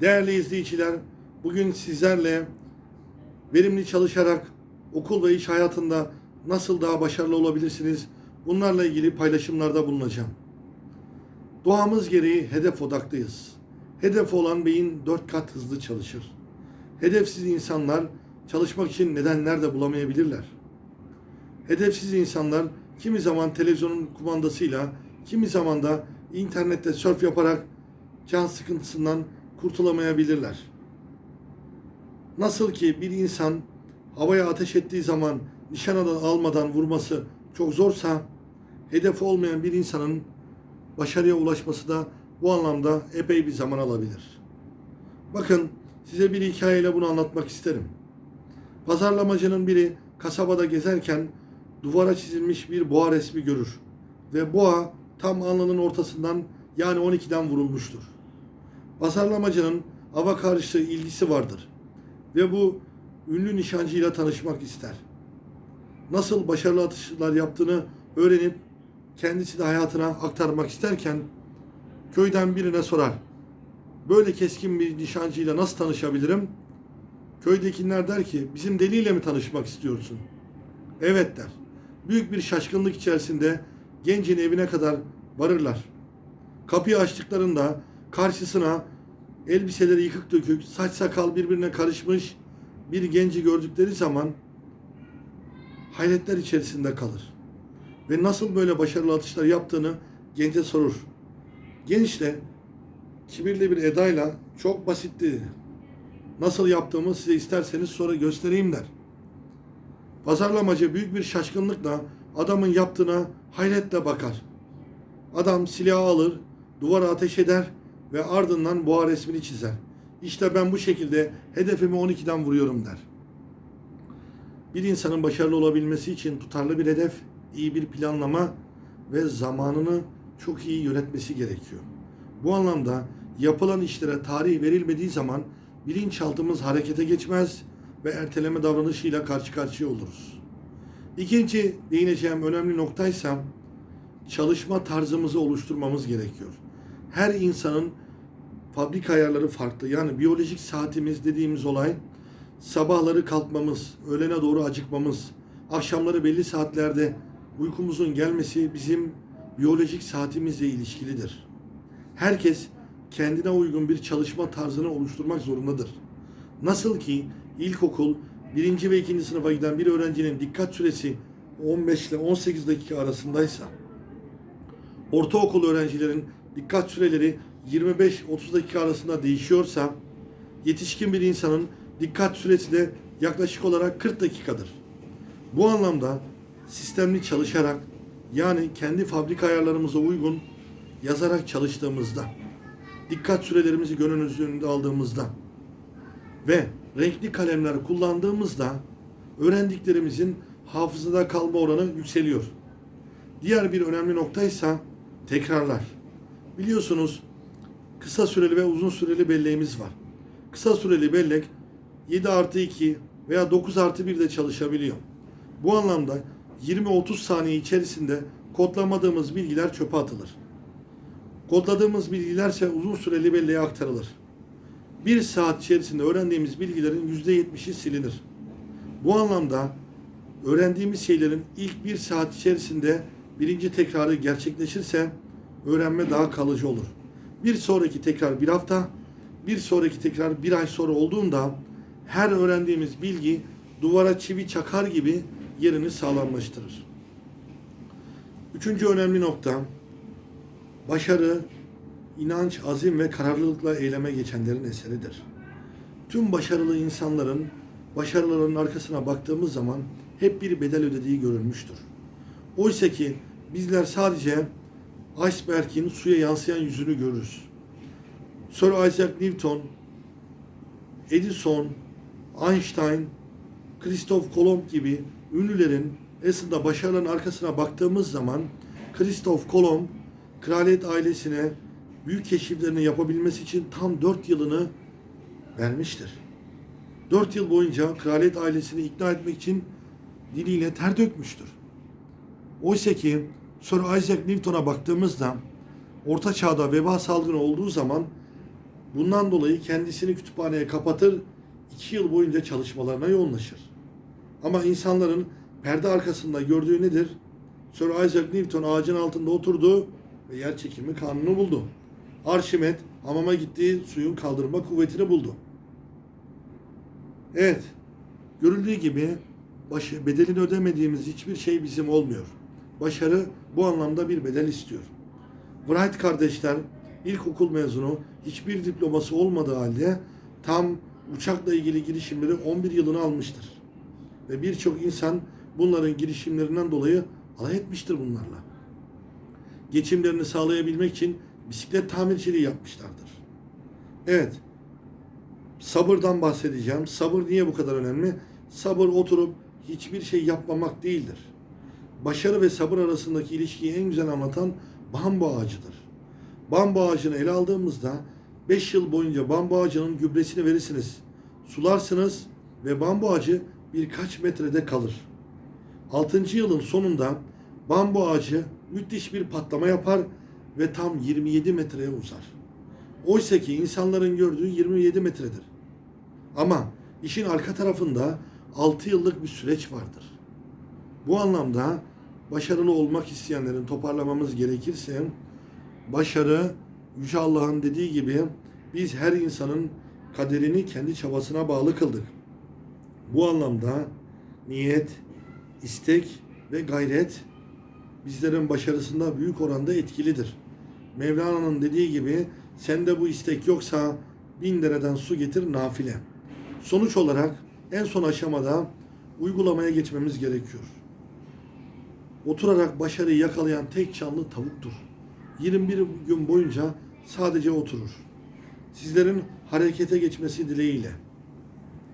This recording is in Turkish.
Değerli izleyiciler, bugün sizlerle verimli çalışarak okul ve iş hayatında nasıl daha başarılı olabilirsiniz? Bunlarla ilgili paylaşımlarda bulunacağım. Doğamız gereği hedef odaklıyız. Hedef olan beyin dört kat hızlı çalışır. Hedefsiz insanlar çalışmak için nedenler de bulamayabilirler. Hedefsiz insanlar kimi zaman televizyonun kumandasıyla, kimi zaman da internette surf yaparak can sıkıntısından kurtulamayabilirler. Nasıl ki bir insan havaya ateş ettiği zaman nişan almadan vurması çok zorsa, hedefi olmayan bir insanın başarıya ulaşması da bu anlamda epey bir zaman alabilir. Bakın size bir hikayeyle bunu anlatmak isterim. Pazarlamacının biri kasabada gezerken duvara çizilmiş bir boğa resmi görür ve boğa tam alnının ortasından yani 12'den vurulmuştur. Pazarlamacının ava karşı ilgisi vardır ve bu ünlü nişancıyla tanışmak ister. Nasıl başarılı atışlar yaptığını öğrenip kendisi de hayatına aktarmak isterken köyden birine sorar. Böyle keskin bir nişancıyla nasıl tanışabilirim? Köydekiler der ki bizim deliyle mi tanışmak istiyorsun? Evet der. Büyük bir şaşkınlık içerisinde gencin evine kadar varırlar. Kapıyı açtıklarında karşısına elbiseleri yıkık dökük, saç sakal birbirine karışmış bir genci gördükleri zaman hayretler içerisinde kalır. Ve nasıl böyle başarılı atışlar yaptığını gence sorur. Genç de kibirli bir edayla çok basitti. Nasıl yaptığımı size isterseniz sonra göstereyim der. Pazarlamacı büyük bir şaşkınlıkla adamın yaptığına hayretle bakar. Adam silahı alır, duvara ateş eder ve ardından boğa resmini çizer. İşte ben bu şekilde hedefimi 12'den vuruyorum der. Bir insanın başarılı olabilmesi için tutarlı bir hedef, iyi bir planlama ve zamanını çok iyi yönetmesi gerekiyor. Bu anlamda yapılan işlere tarih verilmediği zaman bilinçaltımız harekete geçmez ve erteleme davranışıyla karşı karşıya oluruz. İkinci değineceğim önemli noktaysa çalışma tarzımızı oluşturmamız gerekiyor. Her insanın fabrika ayarları farklı. Yani biyolojik saatimiz dediğimiz olay sabahları kalkmamız, öğlene doğru acıkmamız, akşamları belli saatlerde uykumuzun gelmesi bizim biyolojik saatimizle ilişkilidir. Herkes kendine uygun bir çalışma tarzını oluşturmak zorundadır. Nasıl ki ilkokul birinci ve ikinci sınıfa giden bir öğrencinin dikkat süresi 15 ile 18 dakika arasındaysa, ortaokul öğrencilerin dikkat süreleri 25-30 dakika arasında değişiyorsa, yetişkin bir insanın dikkat süresi de yaklaşık olarak 40 dakikadır. Bu anlamda sistemli çalışarak yani kendi fabrika ayarlarımıza uygun yazarak çalıştığımızda, dikkat sürelerimizi gönül önünde aldığımızda ve renkli kalemler kullandığımızda öğrendiklerimizin hafızada kalma oranı yükseliyor. Diğer bir önemli nokta ise tekrarlar. Biliyorsunuz kısa süreli ve uzun süreli belleğimiz var. Kısa süreli bellek 7 artı 2 veya 9 artı 1 de çalışabiliyor. Bu anlamda 20-30 saniye içerisinde kodlamadığımız bilgiler çöpe atılır. Kodladığımız bilgilerse uzun süreli belleğe aktarılır. Bir saat içerisinde öğrendiğimiz bilgilerin %70'i silinir. Bu anlamda öğrendiğimiz şeylerin ilk bir saat içerisinde birinci tekrarı gerçekleşirse öğrenme daha kalıcı olur. Bir sonraki tekrar bir hafta, bir sonraki tekrar bir ay sonra olduğunda her öğrendiğimiz bilgi duvara çivi çakar gibi yerini sağlamlaştırır. Üçüncü önemli nokta, başarı, inanç, azim ve kararlılıkla eyleme geçenlerin eseridir. Tüm başarılı insanların başarılarının arkasına baktığımız zaman hep bir bedel ödediği görülmüştür. Oysa ki bizler sadece iceberg'in suya yansıyan yüzünü görürüz. Sir Isaac Newton, Edison, Einstein, Christoph Kolomb gibi ünlülerin aslında başarıların arkasına baktığımız zaman Christoph Kolomb kraliyet ailesine büyük keşiflerini yapabilmesi için tam 4 yılını vermiştir. 4 yıl boyunca kraliyet ailesini ikna etmek için diliyle ter dökmüştür. Oysa ki Sir Isaac Newton'a baktığımızda Orta Çağ'da veba salgını olduğu zaman Bundan dolayı kendisini kütüphaneye kapatır, iki yıl boyunca çalışmalarına yoğunlaşır. Ama insanların perde arkasında gördüğü nedir? Sir Isaac Newton ağacın altında oturdu ve yer çekimi kanunu buldu. Arşimet hamama gittiği suyun kaldırma kuvvetini buldu. Evet, görüldüğü gibi başı, bedelini ödemediğimiz hiçbir şey bizim olmuyor. Başarı bu anlamda bir bedel istiyor. Wright kardeşler ilkokul mezunu hiçbir diploması olmadığı halde tam uçakla ilgili girişimleri 11 yılını almıştır. Ve birçok insan bunların girişimlerinden dolayı alay etmiştir bunlarla. Geçimlerini sağlayabilmek için bisiklet tamirciliği yapmışlardır. Evet, sabırdan bahsedeceğim. Sabır niye bu kadar önemli? Sabır oturup hiçbir şey yapmamak değildir. Başarı ve sabır arasındaki ilişkiyi en güzel anlatan bambu ağacıdır. Bambu ağacını ele aldığımızda 5 yıl boyunca bambu ağacının gübresini verirsiniz. Sularsınız ve bambu ağacı birkaç metrede kalır. 6. yılın sonunda bambu ağacı müthiş bir patlama yapar ve tam 27 metreye uzar. Oysa ki insanların gördüğü 27 metredir. Ama işin arka tarafında 6 yıllık bir süreç vardır. Bu anlamda başarılı olmak isteyenlerin toparlamamız gerekirse başarı Yüce Allah'ın dediği gibi biz her insanın kaderini kendi çabasına bağlı kıldık. Bu anlamda niyet, istek ve gayret bizlerin başarısında büyük oranda etkilidir. Mevlana'nın dediği gibi sende bu istek yoksa bin dereden su getir nafile. Sonuç olarak en son aşamada uygulamaya geçmemiz gerekiyor. Oturarak başarıyı yakalayan tek canlı tavuktur. 21 gün boyunca sadece oturur. Sizlerin harekete geçmesi dileğiyle.